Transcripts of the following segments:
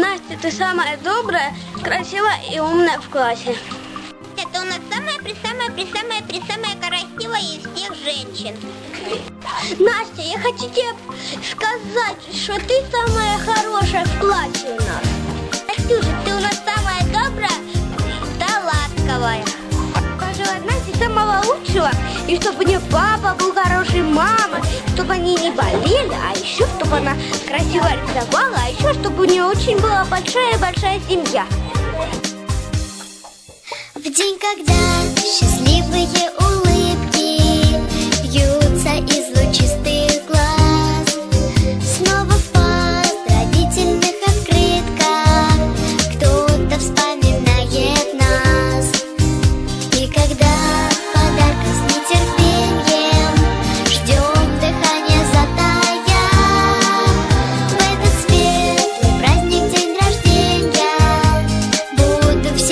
Настя, ты самая добрая, красивая и умная в классе. Это у нас самая-присамая-присамая-присамая красивая из всех женщин. Настя, я хочу тебе сказать, что ты самая хорошая в классе у нас. Настюша, ты у нас самая добрая, талантливая. Пожелать Насте самого лучшего, и чтобы у нее папа был хороший, мама, чтобы они не болели, а чтобы она красиво рисовала, а еще чтобы у нее очень была большая-большая семья. В день, когда счастливые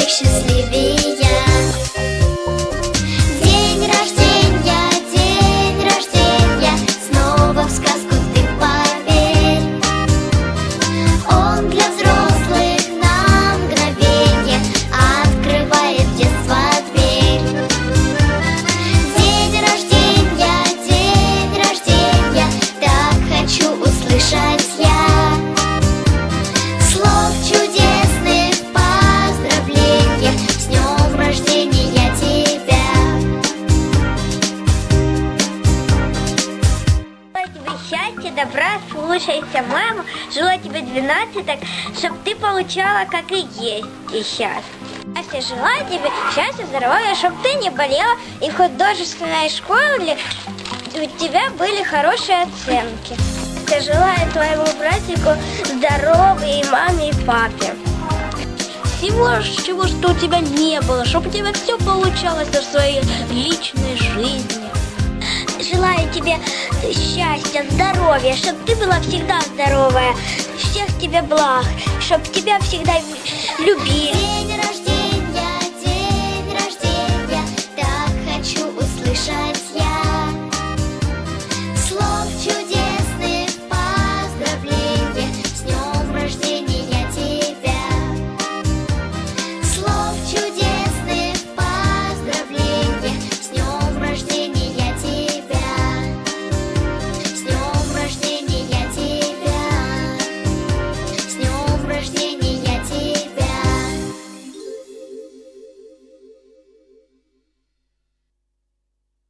Буду всех добра, слушайся маму. Желаю тебе 12, так, чтобы ты получала, как и есть и сейчас. Настя, желаю тебе счастья, здоровья, чтобы ты не болела, и в художественной школе у тебя были хорошие оценки. Я желаю твоему братику здоровья и маме, и папе. Всего, чего что у тебя не было, чтобы у тебя все получалось в своей личной жизни. Желаю тебе счастья, здоровья, чтобы ты была всегда здоровая, всех тебе благ, чтобы тебя всегда любили.